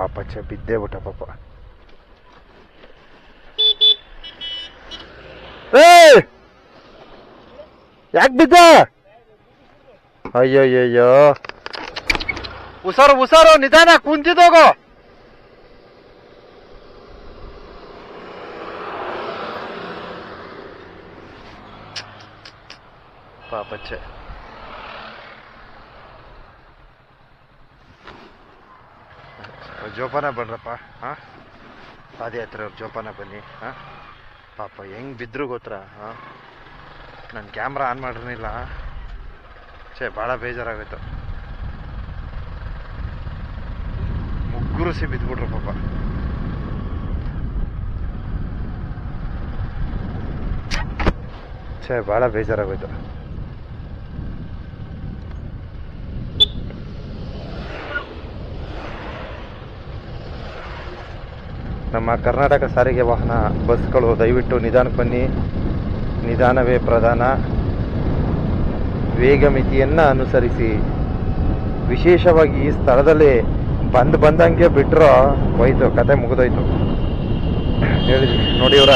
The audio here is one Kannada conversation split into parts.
ಪಾಪ ಚ ಬಿದ್ದೇ ಬಿಟ್ಟ ಪಾಪ. ಏ ಯಾಕೆ ಬಿದ್ದ? ಅಯ್ಯಯ್ಯಯ್ಯೋ. ಉಸಾರು ಉಸಾರು ನಿಧಾನ ಕುಂತಿದ್ದೋಗೋ ಪಾಪಚ್ಚೆ ಜೋಪಾನ ಬನ್ರಪ್ಪ, ಹಾಂ? ಪಾದಯಾತ್ರೆ ಅವ್ರು ಜೋಪಾನ ಬನ್ನಿ, ಹಾಂ? ಪಾಪ ಹೆಂಗ್ ಬಿದ್ರು ಗೊತ್ತರ ಹಾಂ? ನನ್ನ ಕ್ಯಾಮ್ರಾ ಆನ್ ಮಾಡಿರಲಿಲ್ಲ ಛೇ ಭಾಳ ಬೇಜಾರಾಗೋಯ್ತು. ಮುಗ್ಗುರು ಸಿ ಬಿದ್ಬಿಟ್ರು ಪಾಪ. ಛೇ ಭಾಳ ಬೇಜಾರಾಗೋಯ್ತು. ನಮ್ಮ ಕರ್ನಾಟಕ ಸಾರಿಗೆ ವಾಹನ ಬಸ್ಗಳು ದಯವಿಟ್ಟು ನಿಧಾನಕ್ಕೆ ಬನ್ನಿ. ನಿಧಾನವೇ ಪ್ರಧಾನ. ವೇಗ ಮಿತಿಯನ್ನು ಅನುಸರಿಸಿ. ವಿಶೇಷವಾಗಿ ಈ ಸ್ಥಳದಲ್ಲಿ ಬಂದು ಬಂದಂಗೆ ಬಿಟ್ರೋ ಹೋಯ್ತು, ಕತೆ ಮುಗಿದೋಯ್ತು. ಹೇಳಿದ್ವಿ, ನೋಡಿ ಇವರ.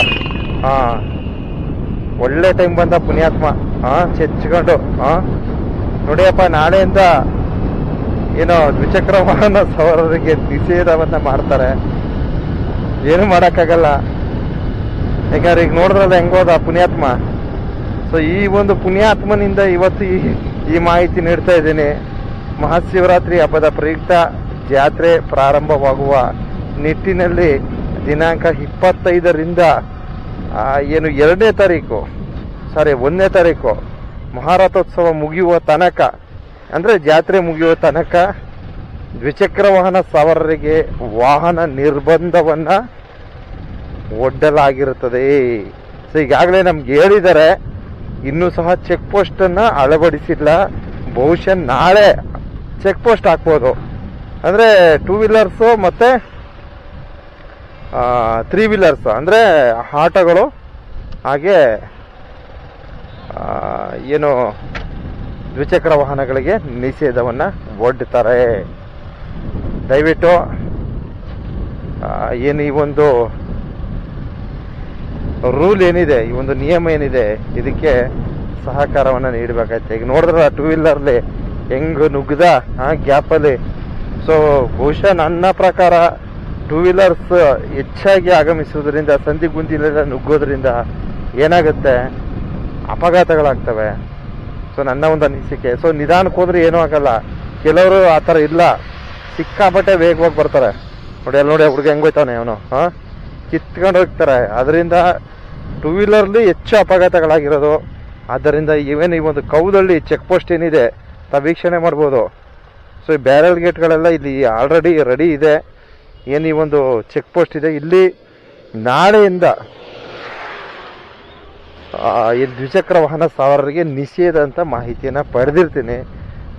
ಹಾಂ. ಒಳ್ಳೆ ಟೈಮ್ ಬಂದ ಪುಣ್ಯಾತ್ಮ. ಹಾಂ, ಚೆಚ್ಕೊಂಡು, ಹಾಂ. ನೋಡಿಯಪ್ಪ, ನಾಳೆಯಿಂದ ಏನೋ ದ್ವಿಚಕ್ರ ವಾಹನ ಸವಾರರಿಗೆ ನಿಷೇಧವನ್ನು ಮಾಡ್ತಾರೆ. ಏನು ಮಾಡೋಕ್ಕಾಗಲ್ಲ. ಯಾಕಂದ್ರೆ ಈಗ ನೋಡಿದ್ರಲ್ಲ ಹೆಂಗೋದ ಪುಣ್ಯಾತ್ಮ? ಸೊ ಈ ಒಂದು ಪುಣ್ಯಾತ್ಮನಿಂದ ಇವತ್ತು ಈ ಈ ಮಾಹಿತಿ ನೀಡ್ತಾ ಇದ್ದೀನಿ. ಮಹಾಶಿವರಾತ್ರಿ ಹಬ್ಬದ ಪ್ರಯುಕ್ತ ಜಾತ್ರೆ ಪ್ರಾರಂಭವಾಗುವ ನಿಟ್ಟಿನಲ್ಲಿ ದಿನಾಂಕ ಇಪ್ಪತ್ತೈದರಿಂದ ಏನು ಎರಡನೇ ತಾರೀಕು ಸಾರಿ ಒಂದನೇ ತಾರೀಕು ಮಹಾರಥೋತ್ಸವ ಮುಗಿಯುವ ತನಕ, ಅಂದರೆ ಜಾತ್ರೆ ಮುಗಿಯುವ ತನಕ ದ್ವಿಚಕ್ರ ವಾಹನ ಸವಾರರಿಗೆ ವಾಹನ ನಿರ್ಬಂಧವನ್ನ ಒಡ್ಡಲಾಗಿರುತ್ತದೆ. ಸೊ ಈಗಾಗಲೇ ನಮ್ಗೆ ಹೇಳಿದ್ದಾರೆ, ಇನ್ನೂ ಸಹ ಚೆಕ್ ಪೋಸ್ಟ್ ಅನ್ನ ಅಳವಡಿಸಿಲ್ಲ. ಬಹುಶಃ ನಾಳೆ ಚೆಕ್ ಪೋಸ್ಟ್ ಹಾಕ್ಬೋದು. ಅಂದ್ರೆ ಟೂ ವೀಲರ್ಸು ಮತ್ತೆ ತ್ರೀ ವೀಲರ್ಸ್ ಅಂದ್ರೆ ಆಟೋಗಳು, ಹಾಗೆ ಏನು ದ್ವಿಚಕ್ರ ವಾಹನಗಳಿಗೆ ನಿಷೇಧವನ್ನ ಒಡ್ತಾರೆ. ದಯವಿಟ್ಟು ಏನು ಈ ಒಂದು ರೂಲ್ ಏನಿದೆ, ಈ ಒಂದು ನಿಯಮ ಏನಿದೆ, ಇದಕ್ಕೆ ಸಹಕಾರವನ್ನು ನೀಡಬೇಕಾಯ್ತು. ಈಗ ನೋಡಿದ್ರ ಟೂ ವೀಲರ್ಲಿ ಹೆಂಗ್ ನುಗ್ಗದ ಆ ಗ್ಯಾಪಲ್ಲಿ. ಸೊ ಬಹುಶಃ ನನ್ನ ಪ್ರಕಾರ ಟೂ ವೀಲರ್ಸ್ ಹೆಚ್ಚಾಗಿ ಆಗಮಿಸುವುದರಿಂದ, ಸಂಧಿ ಗುಂದಿಲೆಲ್ಲ ನುಗ್ಗೋದ್ರಿಂದ ಏನಾಗುತ್ತೆ? ಅಪಘಾತಗಳಾಗ್ತವೆ. ಸೊ ನನ್ನ ಒಂದು ಅನಿಸಿಕೆ. ಸೊ ನಿಧಾನಕ್ಕೆ ಹೋದ್ರೆ ಏನೂ ಆಗಲ್ಲ. ಕೆಲವರು ಆ ಥರ ಇಲ್ಲ. ಸಿಕ್ಕಾಪಟ್ಟೆ ವೇಗವಾಗಿ ಬರ್ತಾರೆ. ನೋಡಿ, ಅಲ್ಲಿ ನೋಡಿ, ಹುಡುಗ ಹೆಂಗೋಯ್ತಾನೆ ಅವನು, ಹಾಂ? ಕಿತ್ಕೊಂಡು ಹೋಗ್ತಾರೆ. ಅದರಿಂದ ಟೂ ವೀಲರ್ಲಿ ಹೆಚ್ಚು ಅಪಘಾತಗಳಾಗಿರೋದು. ಆದ್ದರಿಂದ ಈವನ್ ಈ ಒಂದು ಕೌದಳ್ಳಿ ಚೆಕ್ ಪೋಸ್ಟ್ ಏನಿದೆ ವೀಕ್ಷಣೆ ಮಾಡ್ಬೋದು. ಸೊ ಈ ಬ್ಯಾರಲ್ ಗೇಟ್ಗಳೆಲ್ಲ ಇಲ್ಲಿ ಆಲ್ರೆಡಿ ರೆಡಿ ಇದೆ. ಏನು ಈ ಒಂದು ಚೆಕ್ ಪೋಸ್ಟ್ ಇದೆ? ಇಲ್ಲಿ ನಾಳೆಯಿಂದ ಈ ದ್ವಿಚಕ್ರ ವಾಹನ ಸವಾರರಿಗೆ ನಿಷೇಧ ಅಂತ ಮಾಹಿತಿಯನ್ನು ಪಡೆದಿರ್ತೀನಿ.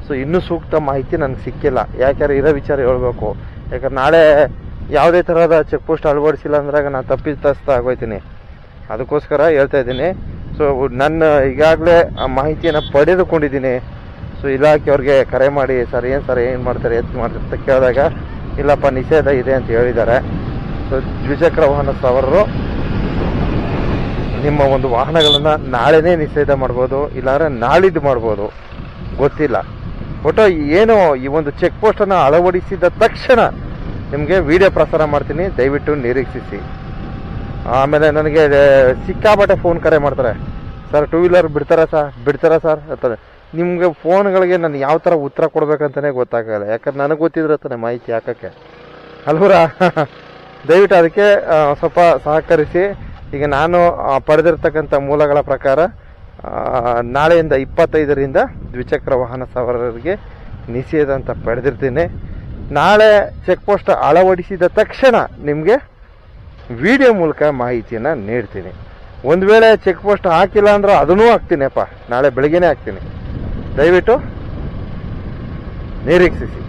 ಸೊ ಇನ್ನೂ ಸೂಕ್ತ ಮಾಹಿತಿ ನನಗೆ ಸಿಕ್ಕಿಲ್ಲ. ಯಾಕಂದ್ರೆ ಇರೋ ವಿಚಾರ ಹೇಳಬೇಕು. ಯಾಕಂದ್ರೆ ನಾಳೆ ಯಾವುದೇ ಥರದ ಚೆಕ್ ಪೋಸ್ಟ್ ಅಳವಡಿಸಿಲ್ಲ ಅಂದ್ರಾಗ ನಾನು ತಪ್ಪಿತಸ್ಥ ಆಗೋಯ್ತೀನಿ. ಅದಕ್ಕೋಸ್ಕರ ಹೇಳ್ತಾ ಇದ್ದೀನಿ. ಸೊ ನನ್ನ ಈಗಾಗಲೇ ಆ ಮಾಹಿತಿಯನ್ನು ಪಡೆದುಕೊಂಡಿದ್ದೀನಿ. ಸೊ ಇಲಾಖೆಯವ್ರಿಗೆ ಕರೆ ಮಾಡಿ, ಸರ್, ಏನು ಸರ್, ಏನು ಮಾಡ್ತಾರೆ, ಎತ್ತು ಮಾಡ್ತಾರೆ ಅಂತ ಕೇಳಿದಾಗ, ಇಲ್ಲಪ್ಪ, ನಿಷೇಧ ಇದೆ ಅಂತ ಹೇಳಿದ್ದಾರೆ. ಸೊ ದ್ವಿಚಕ್ರ ವಾಹನ ಸವಾರರು, ನಿಮ್ಮ ಒಂದು ವಾಹನಗಳನ್ನು ನಾಳೆನೇ ನಿಷೇಧ ಮಾಡ್ಬೋದು, ಇಲ್ಲಾಂದ್ರೆ ನಾಳಿದ್ದು ಮಾಡ್ಬೋದು. ಗೊತ್ತಿಲ್ಲ. ಒಟ್ಟು ಏನು ಈ ಒಂದು ಚೆಕ್ ಪೋಸ್ಟ್ ಅನ್ನ ಅಳವಡಿಸಿದ ತಕ್ಷಣ ನಿಮಗೆ ವಿಡಿಯೋ ಪ್ರಸಾರ ಮಾಡ್ತೀನಿ, ದಯವಿಟ್ಟು ನಿರೀಕ್ಷಿಸಿ. ಆಮೇಲೆ ನನಗೆ ಸಿಕ್ಕಾಪಟ್ಟೆ ಫೋನ್ ಕರೆ ಮಾಡ್ತಾರೆ. ಸರ್ ಟೂ ವೀಲರ್ ಬಿಡ್ತಾರಾ ಸರ್ ಬಿಡ್ತಾರಾ ಸರ್ ಅಂತಾರೆ. ನಿಮಗೆ ಫೋನ್ಗಳಿಗೆ ನಾನು ಯಾವ ಥರ ಉತ್ತರ ಕೊಡ್ಬೇಕಂತಲೇ ಗೊತ್ತಾಗಲ್ಲ. ಯಾಕಂದ್ರೆ ನನಗೆ ಗೊತ್ತಿದ್ರೆ ತಾನೆ ಮಾಹಿತಿ ಹಾಕೋಕ್ಕೆ. ಅಲ್ವರ? ದಯವಿಟ್ಟು ಅದಕ್ಕೆ ಸ್ವಲ್ಪ ಸಹಕರಿಸಿ. ಈಗ ನಾನು ಪಡೆದಿರ್ತಕ್ಕಂಥ ಮೂಲಗಳ ಪ್ರಕಾರ ನಾಳೆಯಿಂದ ಇಪ್ಪತ್ತೈದರಿಂದ ದ್ವಿಚಕ್ರ ವಾಹನ ಸವಾರರಿಗೆ ನಿಷೇಧ ಅಂತ ಪಡೆದಿರ್ತೀನಿ. ನಾಳೆ ಚೆಕ್ ಪೋಸ್ಟ್ ಅಳವಡಿಸಿದ ತಕ್ಷಣ ನಿಮಗೆ ವಿಡಿಯೋ ಮೂಲಕ ಮಾಹಿತಿಯನ್ನು ನೀಡ್ತೀನಿ. ಒಂದು ವೇಳೆ ಚೆಕ್ ಪೋಸ್ಟ್ ಹಾಕಿಲ್ಲ ಅಂದ್ರೆ ಅದನ್ನೂ ಹಾಕ್ತೀನಿಪ್ಪ. ನಾಳೆ ಬೆಳಗ್ಗೆನೇ ಹಾಕ್ತೀನಿ. ದಯವಿಟ್ಟು ನಿರೀಕ್ಷಿಸಿ.